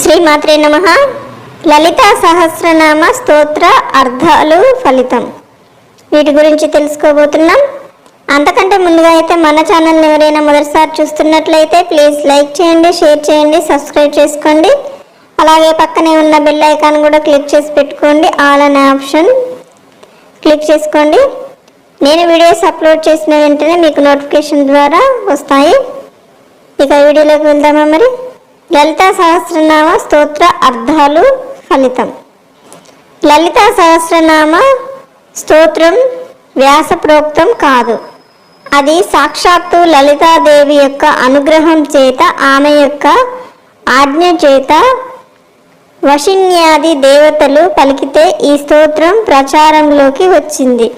శ్రీమాత్రే నమ. లలిత సహస్రనామ స్తోత్ర అర్థాలు ఫలితం. వీటి గురించి తెలుసుకోబోతున్నాం. అంతకంటే ముందుగా అయితే మన ఛానల్ని ఎవరైనా మొదటిసారి చూస్తున్నట్లయితే ప్లీజ్ లైక్ చేయండి షేర్ చేయండి సబ్స్క్రైబ్ చేసుకోండి. అలాగే పక్కనే ఉన్న బెల్ ఐకాన్ కూడా క్లిక్ చేసి పెట్టుకోండి ఆల్ అనే ఆప్షన్ క్లిక్ చేసుకోండి. నేను వీడియోస్ అప్లోడ్ చేసిన వెంటనే మీకు నోటిఫికేషన్ ద్వారా వస్తాయి. ఇక వీడియోలోకి వెళ్దామా మరి? లలిత సహస్రనామ స్తోత్ర అర్థాలు ఫలితం. లలిత సహస్రనామ స్తోత్రం వ్యాసప్రోక్తం కాదు. అది సాక్షాత్తు లలితాదేవి యొక్క అనుగ్రహం చేత ఆమె యొక్క ఆజ్ఞ చేత వశిన్యాది దేవతలు పలికితే ఈ స్తోత్రం ప్రచారంలోకి వచ్చింది.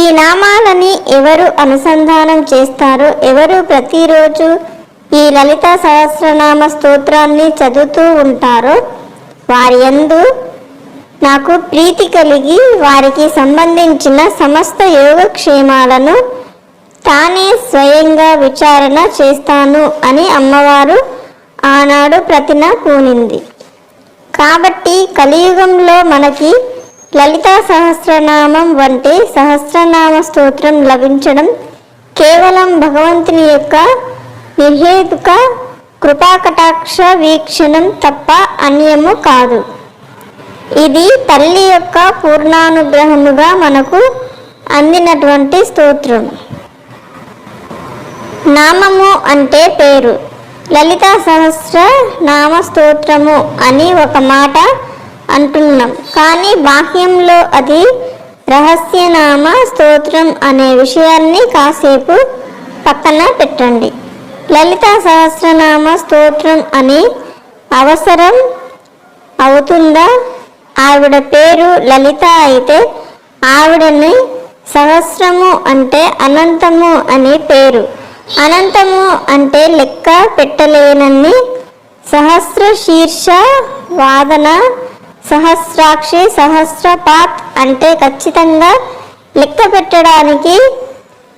ఈ నామాలని ఎవరు అనుసంధానం చేస్తారో ఎవరు ప్రతిరోజు ఈ లలిత సహస్రనామ స్తోత్రాన్ని చదువుతూ ఉంటారో. వారి యందు నాకు ప్రీతి కలిగి వారికి సంబంధించిన సమస్త యోగక్షేమాలను తానే స్వయంగా విచారణ చేస్తాను అని అమ్మవారు ఆనాడు ప్రతిన పూనింది కాబట్టి కలియుగంలో మనకి లలితా సహస్రనామం వంటి సహస్రనామ స్తోత్రం లభించడం కేవలం భగవంతుని యొక్క నిర్హేతుక కృపాకటాక్ష వీక్షణం తప్ప అన్యము కాదు. ఇది తల్లి యొక్క పూర్ణానుగ్రహముగా మనకు అందినటువంటి స్తోత్రం. నామము అంటే పేరు. లలిత సహస్ర నామ స్తోత్రము అని ఒక మాట అంటున్నాం. కానీ బాహ్యంలో అది రహస్యనామ స్తోత్రం అనే విషయాన్ని కాసేపు పక్కన పెట్టండి. లలిత సహస్రనామ స్తోత్రం అని అవసరం అవుతుందా? ఆవిడ పేరు లలిత అయితే ఆవిడని సహస్రము అంటే అనంతము అని పేరు. అనంతము అంటే లెక్క పెట్టలేనన్ని సహస్ర శీర్ష వాదన సహస్రాక్షి సహస్రపాత్ అంటే ఖచ్చితంగా లెక్క పెట్టడానికి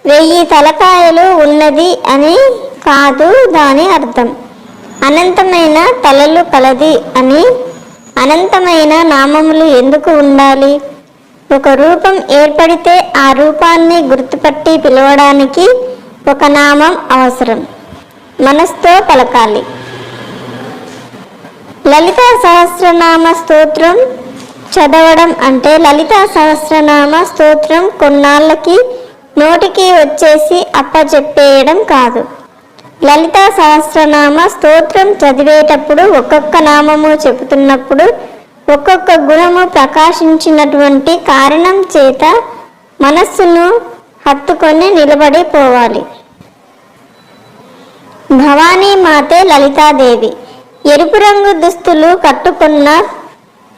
వెయ్యి తలకాయలు ఉన్నది అని కాదు దాని అర్థం. అనంతమైన తలలు కలది అని అనంతమైన నామములు ఎందుకు ఉండాలి? ఒక రూపం ఏర్పడితే ఆ రూపాన్ని గుర్తుపట్టి పిలవడానికి ఒక నామం అవసరం. మనస్తో పలకాలి. లలిత సహస్రనామ స్తోత్రం చదవడం అంటే లలిత సహస్రనామ స్తోత్రం కొన్నాళ్ళకి నోటికి వచ్చేసి అప్పచెప్పేయడం కాదు. లలిత సహస్రనామ స్తోత్రం చదివేటప్పుడు ఒక్కొక్క నామము చెబుతున్నప్పుడు ఒక్కొక్క గుణము ప్రకాశించినటువంటి కారణం చేత మనస్సును హత్తుకొని నిలబడి పోవాలి. భవానీ మాతే లలితాదేవి. ఎరుపు రంగు దుస్తులు కట్టుకున్న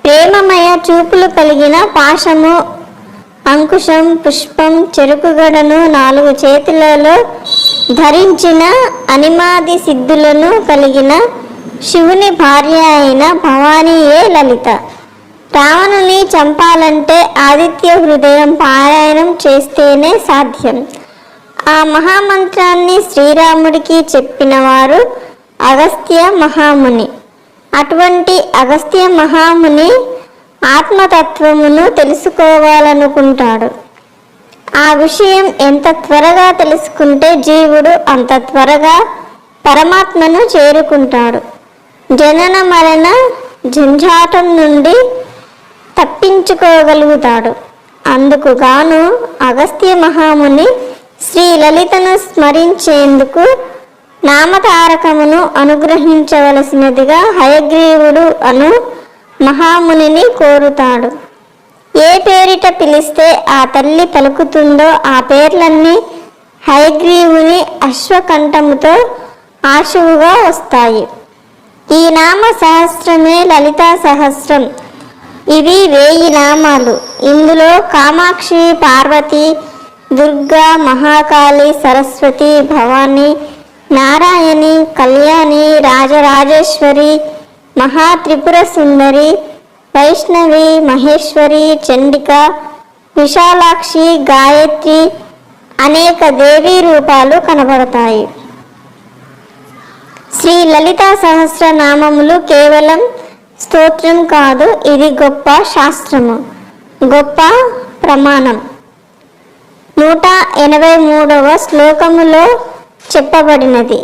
ప్రేమమయ చూపులు కలిగిన పాశము అంకుశం పుష్పం చెరుకుగడను నాలుగు చేతులలో ధరించిన అనిమాది సిద్ధులను కలిగిన శివుని భార్య అయిన భవానీయే లలిత. రావణుని చంపాలంటే ఆదిత్య హృదయం పారాయణం చేస్తేనే సాధ్యం. ఆ మహామంత్రాన్ని శ్రీరాముడికి చెప్పిన వారు అగస్త్య మహాముని. అటువంటి అగస్త్య మహాముని ఆత్మతత్వమును తెలుసుకోవాలనుకుంటాడు. ఆ విషయం ఎంత త్వరగా తెలుసుకుంటే జీవుడు అంత త్వరగా పరమాత్మను చేరుకుంటాడు. జనన మరణ జంజాటం నుండి తప్పించుకోగలుగుతాడు. అందుకు గాను అగస్త్య మహాముని శ్రీ లలితను స్మరించేందుకు నామతారకమును అనుగ్రహించవలసినదిగా హయగ్రీవుడు అను మహామునిని కోరుతాడు. ఏ పేరిట పిలిస్తే ఆ తల్లి పలుకుతుందో ఆ పేర్లన్నీ హయగ్రీవుని అశ్వకంఠముతో ఆశువుగా వస్తాయి. ఈ నామ సహస్రమే లలితా సహస్రం. ఇవి వేయి నామాలు. ఇందులో కామాక్షి పార్వతి దుర్గా మహాకాళి సరస్వతి భవాని నారాయణి కళ్యాణి రాజరాజేశ్వరి మహాత్రిపుర సుందరి వైష్ణవి మహేశ్వరి చండిక విశాలాక్షి గాయత్రి అనేక దేవీ రూపాలు కనబడతాయి. శ్రీ లలితా సహస్రనామములు కేవలం స్తోత్రం కాదు ఇది గొప్ప శాస్త్రము గొప్ప ప్రమాణం. నూట ఎనభై మూడవ శ్లోకములో చెప్పబడినది.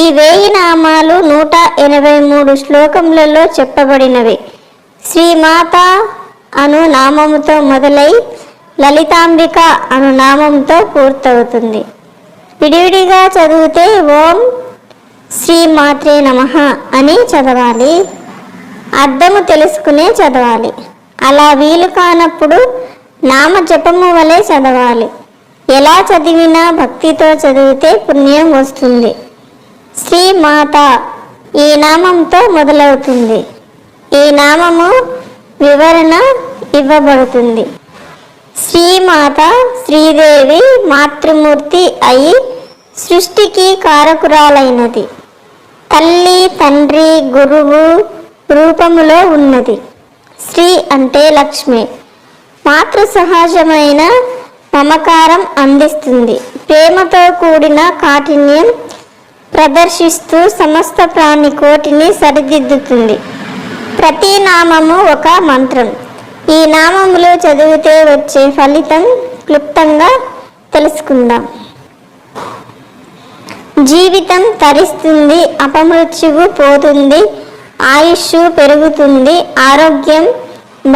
ఈ వేయి నామాలు నూట ఎనభై మూడు శ్లోకములలో చెప్పబడినవి. శ్రీమాత అను నామముతో మొదలై లలితాంబిక అను నామంతో పూర్తవుతుంది. విడివిడిగా చదివితే ఓం శ్రీ మాత్రే నమ అని చదవాలి. అర్థము తెలుసుకునే చదవాలి. అలా వీలు కానప్పుడు నామ జపము వలె చదవాలి. ఎలా చదివినా భక్తితో చదివితే పుణ్యం వస్తుంది. శ్రీమాత ఈ నామంతో మొదలవుతుంది. ఈ నామము వివరణ ఇవ్వబడుతుంది. శ్రీమాత శ్రీదేవి మాతృమూర్తి అయి సృష్టికి కారకురాలైనది. తల్లి తండ్రి గురువు రూపములో ఉన్నది. శ్రీ అంటే లక్ష్మి. మాతృ సహజమైన మమకారం అందిస్తుంది. ప్రేమతో కూడిన కాఠిన్యం ప్రదర్శిస్తూ సమస్త ప్రాణి కోటిని సరిదిద్దుతుంది. ప్రతి నామము ఒక మంత్రం. ఈ నామములు చదివితే వచ్చే ఫలితం క్లుప్తంగా తెలుసుకుందాం. జీవితం తరిస్తుంది అపమృత్యువు పోతుంది ఆయుష్ పెరుగుతుంది ఆరోగ్యం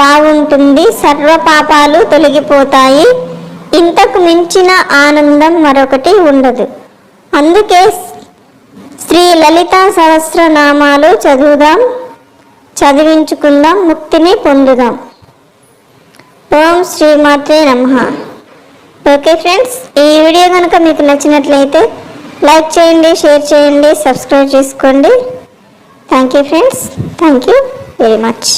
బాగుంటుంది సర్వ పాపాలు తొలగిపోతాయి. ఇంతకు మించిన ఆనందం మరొకటి ఉండదు. అందుకే శ్రీ లలిత సహస్రనామాలు చదువుదాం. చదివించుకుందాం ముక్తిని పొందుదాం. ఓం శ్రీమాత్రే నమ. ఓకే ఫ్రెండ్స్ ఈ వీడియో కనుక మీకు నచ్చినట్లయితే లైక్ చేయండి షేర్ చేయండి సబ్స్క్రైబ్ చేసుకోండి. Thank you friends thank you very much.